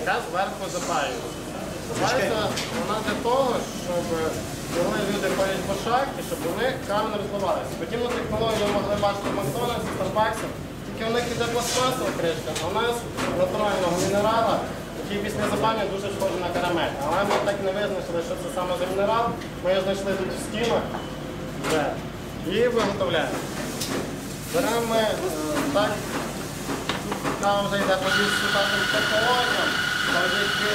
яка зверху запаюється. Вона для того, щоб коли люди ходять по шахті, щоб у них не розливалася. Подібну технологію могли бачити в Макдональдсі, Старбаксі, тільки у них іде пластмасова кришка, а у нас натурального мінерала, який після запалення дуже схожий на карамель. Але ми так не визначили, що це саме за мінерал. Ми його знайшли тут в стінах і виготовляємо. Беремо ми е, так, кава вже йде по більш сучасним технологіям, завдяки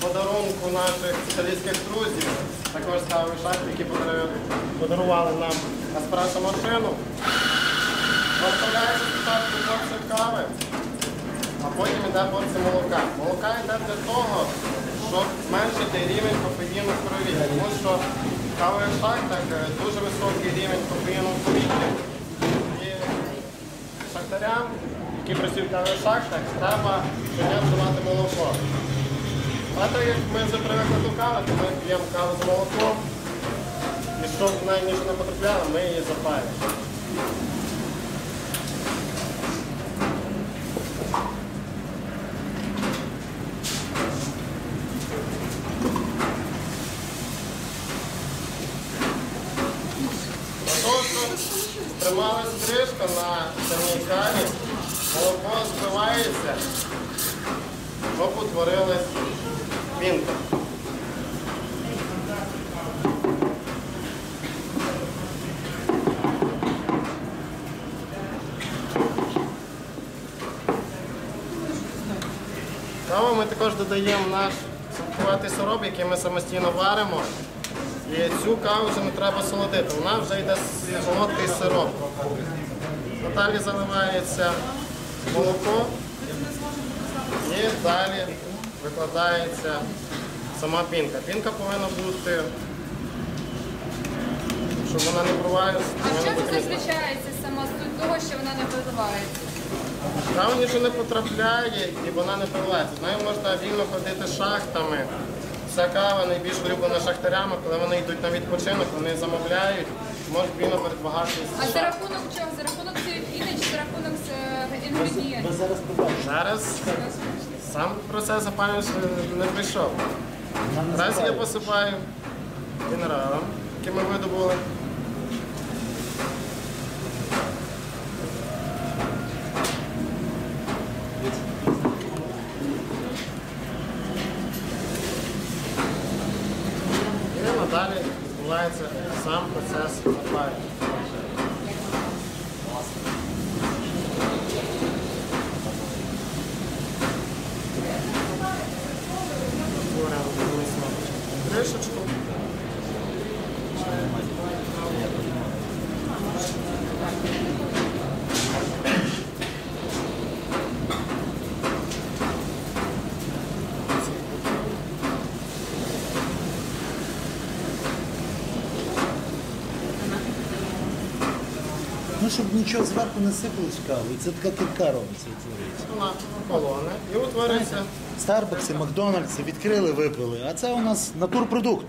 подарунку наших італійських друзів, також з кавової шахти, які подарували- нам еспресо машину. Виготовляється спочатку порція кави, а потім йде порція молока. Молока йде для того, щоб зменшити рівень кофеїну в крові, тому що в кавових шахтах е, дуже високий рівень кофеїну в повітрі. І шахтарям, які працюють кавових шахтах, треба щодня вживати молоко. А так як ми вже привикли до кави, то ми п'ємо каву з молоком. І щоб в неї нічого не потрапляло, ми її того, трималась кришка на самій каві, молоко збивається, щоб утворилась пінка. Каву ми також додаємо наш солодкуватий сироп, який ми самостійно варимо. І цю каву вже не треба солодити, вона вже йде солодкий сироп. Далі заливається молоко і далі викладається сама пінка. Пінка повинна бути, щоб вона не провалилася. А це бути зазвичається сама суть того, що вона не виливається? Кава нічого не потрапляє і вона не пивається. З нею можна вільно ходити шахтами. Ця кава найбільш улюблена шахтарями, коли вони йдуть на відпочинок, вони замовляють, можуть вільно передвагатися. А за рахунок чого? За рахунок цієї піни чи за рахунок з інгредієнтів? Зараз сам процес запалювання не прийшов. Зараз я посипаю мінералом, який ми видобули. І надалі відбувається сам процес відповідно кришечку. Ну, щоб нічого зверху не сипалось в це така кілька робиться. колони і утворюється Старбакси, Макдональдси відкрили, випили. А це у нас натурпродукт.